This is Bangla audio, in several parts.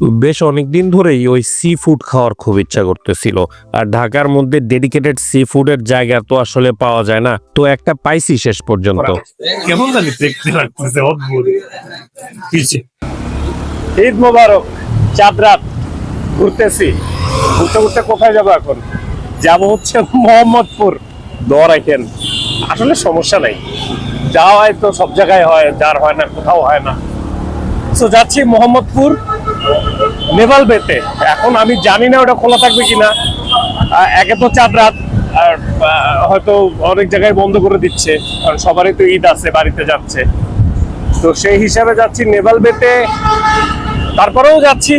বেশ অনেকদিন ধরেই ওই সি ফুড খাওয়ার খুব ইচ্ছা করতেছিল। আর ঢাকার মধ্যে ডেডিকেটেড সি ফুডের জায়গা তো আসলে পাওয়া যায় না। তো একটা পাইছি শেষ পর্যন্ত। কেমন জানি দেখতে লাগতেছে অদ্ভুত। পিছে। ঈদ মোবারক চাঁদ রাত ঘুরতেছি। ঘুরতে ঘুরতে কোথায় যাব এখন? যাব হচ্ছে মোহাম্মদপুর। রাখেন। আসলে সমস্যা নাই। যাওয়া হয় তো সব জায়গায় হয় যার হয় না কোথাও হয় না। তো যাচ্ছি মোহাম্মদপুর। নেভাল বেতে। এখন আমি জানি না ওটা খোলা থাকবে কিনা। একে তো চাঁদ রাত, আর হয়তো অনেক জায়গায় বন্ধ করে দিচ্ছে। কারণ সবারই তো ঈদ আছে, বাড়িতে যাচ্ছে। তো সেই হিসাবে যাচ্ছি নেভাল বেতে। তারপরেও যাচ্ছি।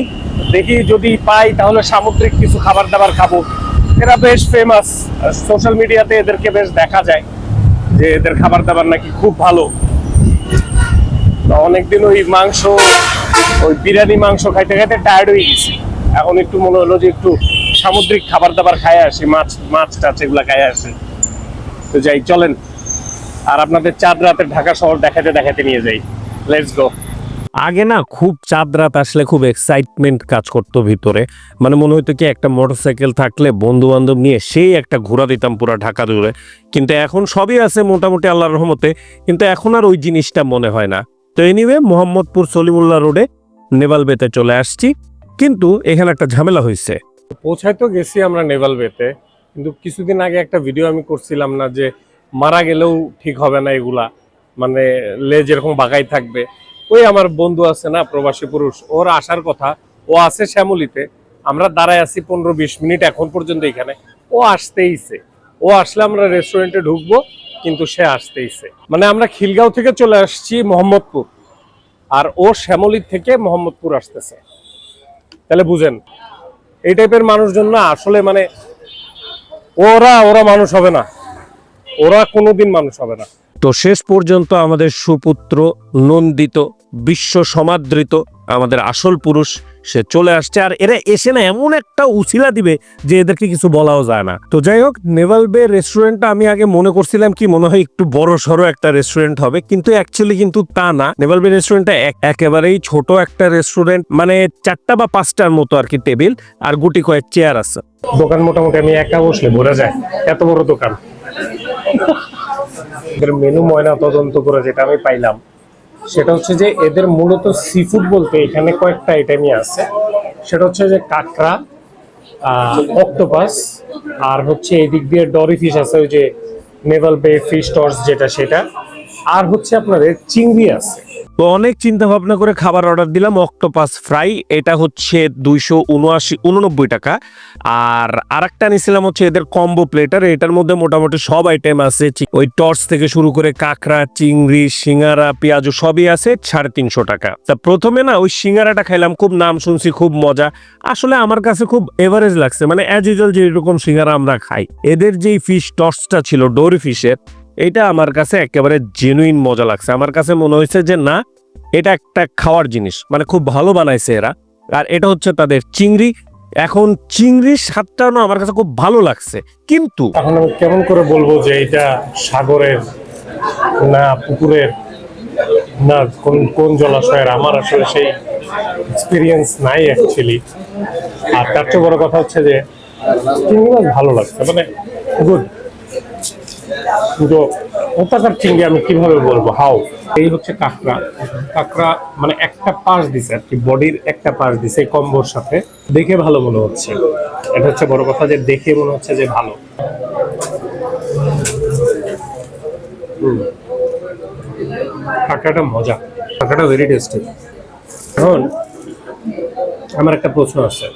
দেখি যদি পাই, তাহলে সামুদ্রিক কিছু খাবার দাবার খাব। এরা বেশ ফেমাস সোশ্যাল মিডিয়াতে এদেরকে বেশ দেখা যায় যে এদের খাবার দাবার নাকি খুব ভালো। অনেকদিন ওই মাংস ওই বিরিয়ানি, মাংস খাইতে খাইতে টায়ার্ড হয়ে গেছি। এখন একটু মনে হলো যে একটু সামুদ্রিক খাবার দাবার খাই আসি, মাছ মাছ টাছ এগুলা খাই আসি। তো যাই, চলেন। আর আপনাদের চাঁদ রাতে ঢাকা শহর দেখাতে দেখাতে নিয়ে যাই। লেটস গো আগে না খুব চাঁদ রাত আসলে খুব এক্সাইটমেন্ট কাজ করতো ভিতরে। মানে মনে হতো কি একটা মোটরসাইকেল থাকলে বন্ধু বান্ধব নিয়ে সেই একটা ঘোরা দিতাম পুরো ঢাকা জুড়ে। কিন্তু এখন সবই আছে মোটামুটি আল্লাহর রহমতে। কিন্তু এখন আর ওই জিনিসটা মনে হয় না। তো এনিওয়ে মোহাম্মদপুর সলিমুল্লাহ রোডে নেভাল বেতে চলে আসছি। কিন্তু এখানে একটা ঝামেলা হয়েছে পৌঁছায় তো গেছি আমরা নেভাল বেতে, কিন্তু কিছুদিন আগে একটা ভিডিও আমি করছিলাম না যে মারা গেলেও ঠিক হবে না এগুলা মানে লেজ এরকম বাগাই থাকবে। ওই আমার বন্ধু আছে না, প্রবাসী পুরুষ, ওর আসার কথা, ও আছে শ্যামলিতে, আমরা দাঁড়ায় আছি পনেরো বিশ মিনিট এখন পর্যন্ত এখানে। ও আসতেইছে ও আসলে আমরা রেস্টুরেন্টে ঢুকবো কিন্তু সে আসতেইছে। মানে আমরা খিলগাঁও থেকে চলে আসছি মোহাম্মদপুর, আর ও শ্যামলি থেকে মোহাম্মদপুর আসতেছে। তাহলে বুঝেন, এই টাইপের মানুষজন না আসলে মানে ওরা ওরা মানুষ হবে না। ওরা কোনোদিন মানুষ হবে না। তো শেষ পর্যন্ত আমাদের সুপুত্র, নন্দিত, বিশ্ব সমাদৃত, আমাদের আসল পুরুষ সে চলে আসছে আর এরা এসে না এমন একটা উছিলা দিবে যে এদেরকে কিছু বলাও যায় না। তো যাই হোক, নেভাল বে রেস্টুরেন্টটা আমি আগে মনে করছিলাম কি মনে হয় একটু বড় সড়ো একটা রেস্টুরেন্ট হবে, কিন্তু অ্যাকচুয়ালি কিন্তু তা না। নেভাল বে রেস্টুরেন্টটা এক- একেবারেই ছোট একটা রেস্টুরেন্ট মানে চারটা বা পাঁচটার মতো আর কি টেবিল আর গুটি কয়েক চেয়ার আছে। দোকান মোটামুটি আমি একা বসলে ভরে যায়, এত বড় দোকান। মেনু ময়না তদন্ত করে যেটা আমি পাইলাম। সেটা হচ্ছে যে এদের মূলত সি ফুড বলতে এখানে কয়েকটা আইটেমই আছে। সেটা হচ্ছে যে কাঁকড়া অক্টোপাস আর হচ্ছে এদিক দিয়ে ডরি ফিশ আছে, ওই যে নেভাল বে ফিশ টর্চ যেটা সেটা। আর হচ্ছে আপনাদের চিংড়ি আছে। তো অনেক চিন্তা ভাবনা করে খাবার অর্ডার দিলাম অক্টোপাস ফ্রাই এটা হচ্ছে দুইশো উনআশি, উননব্বই টাকা। আর আরেকটা নিয়েছিলাম হচ্ছে এদের কম্বো প্লেটার এটার মধ্যে মোটামুটি সব আইটেম আছে। ওই টর্চ থেকে শুরু করে কাঁকড়া, চিংড়ি, সিঙ্গারা, পেঁয়াজু সবই আছে, সাড়ে তিনশো টাকা। তা প্রথমে না ওই সিঙ্গারাটা খাইলাম, খুব নাম শুনছি, খুব মজা। আসলে আমার কাছে খুব এভারেজ লাগছে মানে অ্যাজ ইউজুয়াল যে এরকম সিঙ্গারা আমরা খাই, এদের যেই ফিশ টর্চটা ছিল ডোরি ফিশের এটা আমার কাছে একেবারে জেনুইন মজা লাগছে। আমার কাছে মনে হয়েছে যে না, এটা একটা খাওয়ার জিনিস মানে খুব ভালো বানাইছে এরা। আর এটা হচ্ছে তাদের চিংড়ি। এখন চিংড়ির স্বাদটা না আমার কাছে খুব ভালো লাগছে। কিন্তু এখন আমি কেমন করে বলব যে এটা সাগরের না পুকুরের না কোন কোন জলাশয়ের? আমার আসলে সেই এক্সপিরিয়েন্স নাই অ্যাকচুয়ালি আর তার চেয়ে বড় কথা হচ্ছে যে চিংড়ি ভালো লাগছে মানে গুড কিন্তু ওটাকার চিংড়ি আমি কীভাবে বলব? হাউ এই হচ্ছে কাঁকড়া। কাঁকড়া মানে একটা পাশ দিছে, আর কি বডির একটা পাশ দিছে কম্বোর সাথে। দেখে ভালো মনে হচ্ছে। এটা হচ্ছে বড় কথা যে দেখে মনে হচ্ছে যে ভালো। কাঁকড়াটা মজা। কাঁকড়াটা ভেরি টেস্টি এখন আমার একটা প্রশ্ন আছে।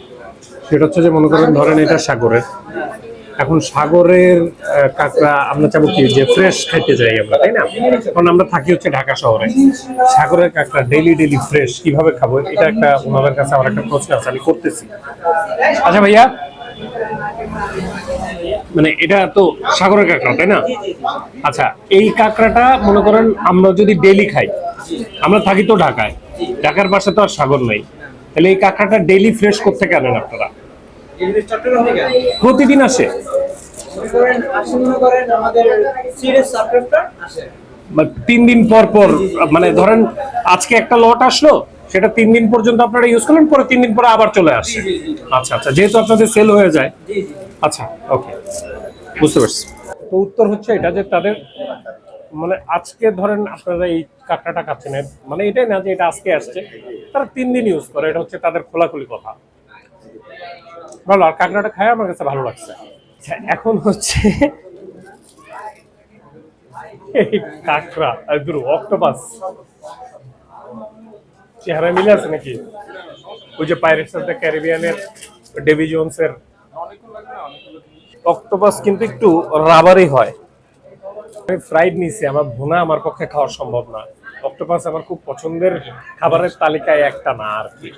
সেটা হচ্ছে যে মনে করেন ধরেন এটা সাগরের। এখন সাগরের কাঁকড়া আমরা চাবো কি, যে ফ্রেশ খাইতে যাই আমরা, তাই না? কারণ আমরা থাকি হচ্ছে ঢাকা শহরে। সাগরের কাঁকড়া ডেইলি ডেইলি ফ্রেশ কীভাবে খাব? এটা একটা ওনাদের কাছে আমার একটা প্রশ্ন আছে, আমি করতেছি। আচ্ছা ভাইয়া মানে এটা তো সাগরের কাঁকড়া, তাই না? আচ্ছা এই কাঁকড়াটা মনে করেন আমরা যদি ডেইলি খাই, আমরা থাকি তো ঢাকায়, ঢাকার পাশে তো আর সাগর নাই। তাহলে এই কাঁকড়াটা ডেইলি ফ্রেশ করতে আনেন আপনারা? প্রতিদিন আসে। তিন দিন পর পর মানে ধরেন আজকে একটা লট আসলো সেটা তিন দিন পর্যন্ত আপনারা ইউজ করলেন পরে তিন দিন পরে আবার চলে আসে। আচ্ছা আচ্ছা যেহেতু আপনাদের সেল হয়ে যায়। আচ্ছা ওকে বুঝতে পারছি। তো উত্তর হচ্ছে এটা যে তাদের মানে আজকে ধরেন আপনারা এই কাঁকড়াটা খাচ্ছেন এর- মানে এটাই না যে এটা আজকে আসছে তারা তিন দিন ইউজ করে এটা হচ্ছে তাদের খোলাখুলি কথা। ভালো আর কাঁকড়াটা খায় আমার কাছে ভালো লাগছে। আচ্ছা, এখন হচ্ছে কাঁকড়া আর দুরু অক্টোপাস। চেহারা মিলে আছে নাকি? ওই যে পাইরেটস অফ দ্য ক্যারিবিয়ানের ডেভি জোনসের। অক্টোপাস কিন্তু একটু রাবারই হয়। আমি ফ্রাইড নিছি আমার ভুনা আমার পক্ষে খাওয়া সম্ভব না। অক্টোপাস আমার খুব পছন্দের খাবারের তালিকায় একটা না আর কি।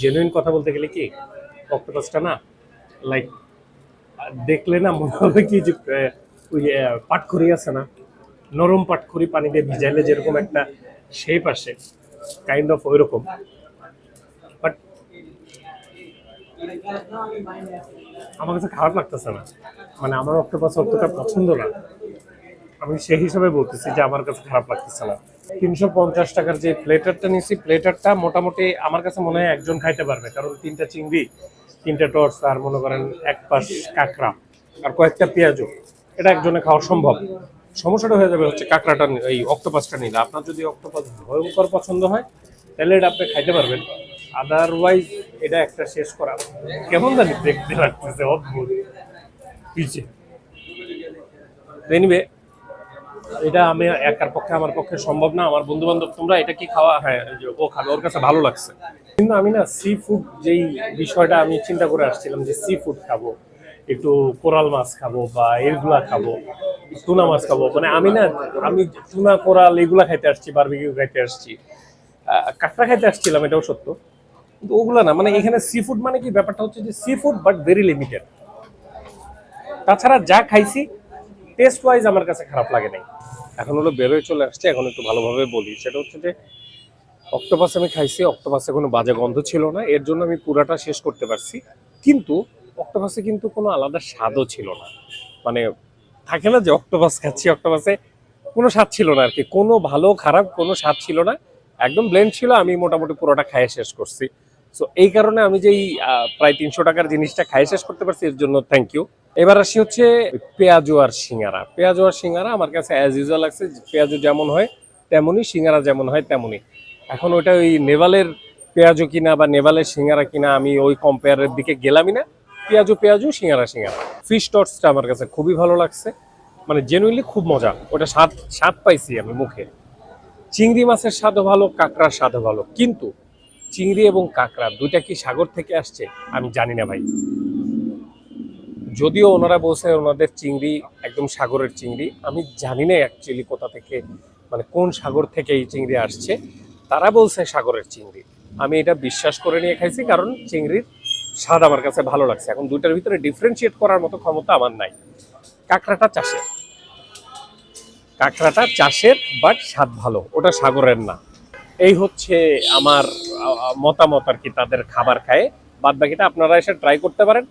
জেনুইন কথা বলতে গেলে কি, অক্টোপাসটা না লাইক দেখলে না মনে হবে কি যে ওই পাটখড়ি আছে না, নরম পাটখড়ি পানিতে ভিজাইলে যেরকম একটা শেপ আসে কাইন্ড অফ ওইরকম। বাট আমার কাছে খারাপ লাগতেছে না। মানে আমার অক্টোপাস অতটা পছন্দ না। আমি সেই হিসাবে বলতেছি যে আমার কাছে খারাপ লাগতেছে না। তিনশো পঞ্চাশ টাকার যে প্লেটারটা নিয়েছি প্লেটারটা মোটামুটি আমার কাছে মনে হয় একজন খাইতে পারবে, কারণ তিনটা চিংড়ি, তিনটা টর্চ আর মনে করেন এক পাশ কাঁকড়া আর কয়েকটা পেঁয়াজও এটা একজনে খাওয়া সম্ভব। সমস্যাটা হয়ে যাবে হচ্ছে কাঁকড়াটা এই অক্টোপাসটা নিলে। আপনার যদি অক্টোপাস ভয়ঙ্কর পছন্দ হয়, তাহলে এটা আপনি খাইতে পারবেন। আদারওয়াইজ এটা একটা শেষ করা। কেমন জানি দেখতে লাগতেছে, অদ্ভুত। পিছে এনিওয়ে এটা আমি একার পক্ষে, আমার পক্ষে সম্ভব না। আমার বন্ধু বান্ধব তোমরা এটা কি খাওয়া? হ্যাঁ ও খাবে, ওর কাছে ভালো লাগছে। কিন্তু আমি না সি ফুড যেই বিষয়টা আমি চিন্তা করে আসছিলাম যে সি ফুড খাব, একটু কোরাল মাছ খাব বা এগুলা খাব টুনা মাছ খাব। মানে আমি না, আমি টুনা কোরাল এগুলা খাইতে আসছি বারবিকিউ খাইতে আসছি। কাঁকড়া খাইতে আসছিলাম, এটাও সত্য। কিন্তু ওগুলা না মানে এখানে সি ফুড মানে কি? ব্যাপারটা হচ্ছে যে seafood but very limited তাছাড়া যা খাইছি টেস্ট ওয়াইজ আমার কাছে খারাপ লাগে নাই। এখন হলো বেরোয় চলে আসছে, এখন একটু ভালোভাবে বলি। সেটা হচ্ছে যে, অক্টোপাস আমি খাইছি, অক্টোপাসে কোনো বাজে গন্ধ ছিল না, এর জন্য আমি পুরাটা শেষ করতে পারছি। কিন্তু অক্টোপাসে কিন্তু কোনো আলাদা স্বাদও ছিল না। মানে থাকে না যে, অক্টোপাস খাচ্ছি, অক্টোপাসে কোনো স্বাদ ছিল না আর কি কোনো ভালো, খারাপ কোনো স্বাদ ছিল না। একদম ব্লেন্ড ছিল, আমি মোটামুটি পুরোটা খাইয়ে শেষ করছি। সো এই কারণে আমি যেই প্রায় তিনশো টাকার জিনিসটা খাইয়ে শেষ করতে পারছি, এর জন্য থ্যাংক ইউ এবার আসি হচ্ছে পেঁয়াজু আর সিঙ্গারা। পেঁয়াজু আর সিঙ্গারা আমার কাছে অ্যাজ ইউজুয়াল লাগছে, পেঁয়াজু যেমন হয় তেমনই, সিঙ্গারা যেমন হয় তেমনই। এখন ওইটা ওই নেভালের পেঁয়াজু কিনা বা নেভালের সিঙ্গারা কিনা আমি ওই কম্পেয়ারের দিকে গেলামই না। পেঁয়াজু পেঁয়াজু, সিঙ্গারা সিঙ্গারা। ফিশ টর্চটা আমার কাছে খুবই ভালো লাগছে। মানে জেনুইনলি খুব মজা। ওটা স্বাদ স্বাদ পাইছি আমি মুখে। চিংড়ি মাছের স্বাদও ভালো, কাঁকড়ার স্বাদও ভালো। কিন্তু চিংড়ি এবং কাঁকড়া দুইটা কি সাগর থেকে আসছে আমি জানি না ভাই। যদিও ওনারা বলছে ওনাদের চিংড়ি একদম সাগরের চিংড়ি, আমি জানি না অ্যাকচুয়ালি কোথা থেকে মানে কোন সাগর থেকে এই চিংড়ি আসছে। তারা বলছে সাগরের চিংড়ি। আমি এটা বিশ্বাস করে নিয়ে খাইছি কারণ চিংড়ির স্বাদ আমার কাছে ভালো লাগছে। এখন দুইটার ভিতরে ডিফারেন্সিয়েট করার মতো ক্ষমতা আমার নাই। কাঁকড়াটা চাষের। কাঁকড়াটা চাষের বাট স্বাদ ভালো। ওটা সাগরের না। এই হচ্ছে আমার মতামত আর কি তাদের খাবার খায়। বাদ বাকিটা আপনারা এসে ট্রাই করতে পারেন।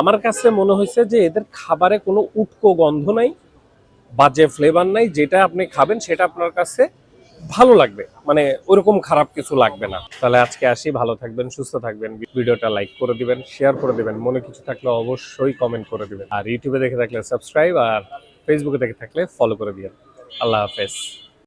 আমার কাছে মনে হয়েছে যে এদের খাবারে কোনো উটকো গন্ধ নাই, বাজে ফ্লেভার নাই, যেটা আপনি খাবেন সেটা আপনার কাছে ভালো লাগবে মানে ওরকম খারাপ কিছু লাগবে না। তাহলে আজকে আসি, ভালো থাকবেন, সুস্থ থাকবেন, ভিডিওটা লাইক করে দিবেন শেয়ার করে দিবেন, মনে কিছু থাকলে অবশ্যই কমেন্ট করে দিবেন। আর ইউটিউবে দেখে থাকলে সাবস্ক্রাইব আর ফেসবুকে দেখে থাকলে ফলো করে দিবেন আল্লাহ হাফেজ।